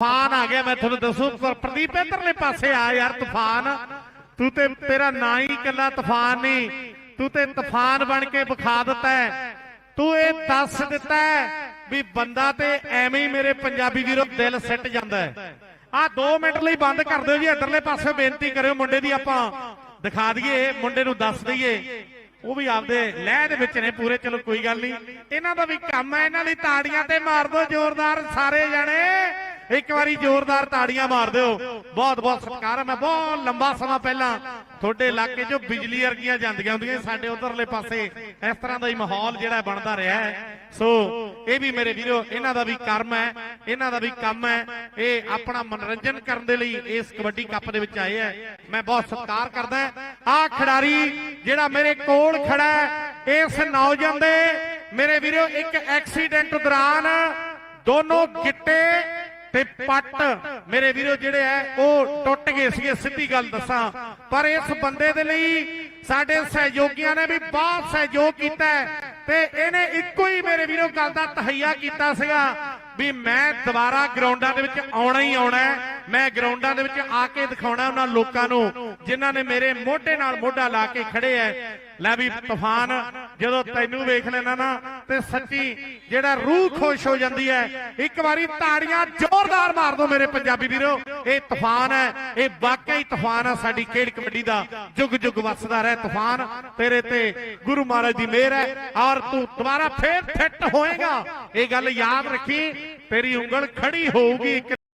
ਤੂਫਾਨ ਆ ਗਿਆ, ਮੈਂ ਤੁਹਾਨੂੰ ਦੱਸੂ ਪ੍ਰਦੀਪ ਇਧਰਲੇ ਪਾਸੇ ਆ ਯਾਰ ਤੂਫਾਨ। ਤੂੰ ਤੇ ਤੇਰਾ ਨਾਂ ਹੀ ਇਕੱਲਾ ਤੂਫਾਨ ਨਹੀਂ। ਤੂੰ ਤੇ ਤੂਫਾਨ ਬਣ ਕੇ ਵਿਖਾ ਦਿੱਤਾ ਹੈ। ਤੂੰ ਇਹ ਦੱਸ ਦਿੱਤਾ ਵੀ ਬੰਦਾ ਤੇ ਐਵੇਂ ਹੀ ਮੇਰੇ ਪੰਜਾਬੀ ਵੀਰੋ ਦਿਲ ਸਿੱਟ ਜਾਂਦਾ ਆ 2 ਮਿੰਟ ਲਈ ਬੰਦ ਕਰ ਦਿਓ ਜੀ, ਇਧਰਲੇ ਪਾਸੇ ਬੇਨਤੀ ਕਰਿਓ ਮੁੰਡੇ ਦੀ ਆਪਾਂ। ਦਿਖਾ ਦਈਏ, ਮੁੰਡੇ ਨੂੰ ਦੱਸ ਦਈਏ। ਉਹ ਵੀ ਆਪਦੇ ਲਹਿ ਦੇ ਵਿੱਚ ਨੇ ਪੂਰੇ, ਚਲੋ ਕੋਈ ਗੱਲ ਨਹੀਂ। ਇਹਨਾਂ ਦਾ ਵੀ ਕੰਮ ਹੈ, ਇਹਨਾਂ ਲਈ ਤਾੜੀਆਂ ਤੇ ਮਾਰ ਦਿਓ, ਜ਼ੋਰਦਾਰ ਸਾਰੇ ਜਣੇ। ਇੱਕ ਵਾਰੀ ਜ਼ੋਰਦਾਰ ਤਾੜੀਆਂ ਮਾਰ ਦਿਓ। ਬਹੁਤ ਬਹੁਤ ਸਤਿਕਾਰ ਮੈਂ ਬਹੁਤ ਲੰਬਾ ਸਮਾਂ ਪਹਿਲਾਂ ਤੁਹਾਡੇ ਇਲਾਕੇ 'ਚੋਂ ਬਿਜਲੀ ਵਰਗੀਆਂ ਜਾਂਦੀਆਂ ਹੁੰਦੀਆਂ ਸਾਡੇ ਉਧਰਲੇ ਪਾਸੇ। ਇਸ ਤਰ੍ਹਾਂ ਦਾ ਹੀ ਮਾਹੌਲ ਜਿਹੜਾ ਬਣਦਾ ਰਿਹਾ ਹੈ। ਸੋ, ਇਹ ਵੀ ਮੇਰੇ ਵੀਰੋ, ਇਹਨਾਂ ਦਾ ਵੀ ਕਰਮ ਹੈ, ਇਹਨਾਂ ਦਾ ਵੀ ਕੰਮ ਹੈ। ਇਹ ਆਪਣਾ ਮਨੋਰੰਜਨ ਕਰਨ ਦੇ ਲਈ ਇਸ ਕਬੱਡੀ ਕੱਪ ਦੇ ਵਿੱਚ ਆਏ ਹੈ। ਮੈਂ ਬਹੁਤ ਸਤਿਕਾਰ ਕਰਦਾ ਆਹ ਖਿਡਾਰੀ ਜਿਹੜਾ ਮੇਰੇ ਕੋਲ ਖੜਾ ਹੈ, ਇਸ ਨੌਜਵਾਨ ਦੇ ਮੇਰੇ ਵੀਰੋ, ਇੱਕ ਐਕਸੀਡੈਂਟ ਦੌਰਾਨ ਦੋਨੋਂ ਗਿੱਟੇ ਪੱਟ ਮੇਰੇ ਵੀਰੋ ਜਿਹੜੇ ਐ, ਉਹ ਟੁੱਟ ਗਏ ਸੀਗੇ, ਸਿੱਧੀ ਗੱਲ ਦੱਸਾਂ। ਪਰ ਇਸ ਬੰਦੇ ਦੇ ਲਈ ਸਾਡੇ ਸਹਿਯੋਗੀਆਂ ਨੇ ਵੀ ਬਹੁਤ ਸਹਿਯੋਗ ਕੀਤਾ ਤੇ ਇਹਨੇ ਇੱਕੋ ਹੀ ਮੇਰੇ ਵੀਰੋ ਗੱਲ ਦਾ ਤਹਈਆ ਕੀਤਾ ਸੀਗਾ ਵੀ ਮੈਂ ਦੁਬਾਰਾ ਗਰਾਊਂਡਾਂ ਦੇ ਵਿੱਚ ਆਉਣਾ ਹੀ ਆਉਣਾ ਮੈਂ ਗਰਾਊਂਡਾਂ ਦੇ ਵਿੱਚ ਆ ਕੇ ਦਿਖਾਉਣਾ ਉਹਨਾਂ ਲੋਕਾਂ ਨੂੰ, ਜਿਨ੍ਹਾਂ ਨੇ ਮੇਰੇ ਮੋਢੇ ਨਾਲ ਮੋਢਾ ਲਾ ਕੇ ਖੜੇ ਐ। ਲੈ ਵੀ, ਤੂਫਾਨ ਜਦੋਂ ਤੈਨੂੰ ਵੇਖ ਲੈਣਾ ਨਾ, ਤੇ ਸੱਚੀ ਜਿਹੜਾ ਰੂਹ ਖੁਸ਼ ਹੋ ਜਾਂਦੀ ਹੈ, ਇੱਕ ਵਾਰੀ ਤਾੜੀਆਂ ਜ਼ੋਰਦਾਰ ਮਾਰ ਦਿਓ ਮੇਰੇ ਪੰਜਾਬੀ ਵੀਰੋ। ਇਹ ਤੂਫਾਨ ਹੈ, ਇਹ ਵਾਕਈ ਤੂਫਾਨ ਹੈ ਸਾਡੀ ਖੇਡ ਕਬੱਡੀ ਦਾ। ਜੁਗ ਜੁਗ ਵਸਦਾ ਰਹੇ ਤੂਫਾਨ, ਤੇਰੇ ਤੇ ਗੁਰੂ ਮਹਾਰਾਜ ਦੀ ਮਿਹਰ ਹੈ, ਔਰ ਤੂੰ ਦੁਬਾਰਾ ਫੇਰ ਫਿੱਟ ਹੋਏਗਾ। ਇਹ ਗੱਲ ਯਾਦ ਰੱਖੀ, ਤੇਰੀ ਉਂਗਲ ਖੜੀ ਹੋਊਗੀ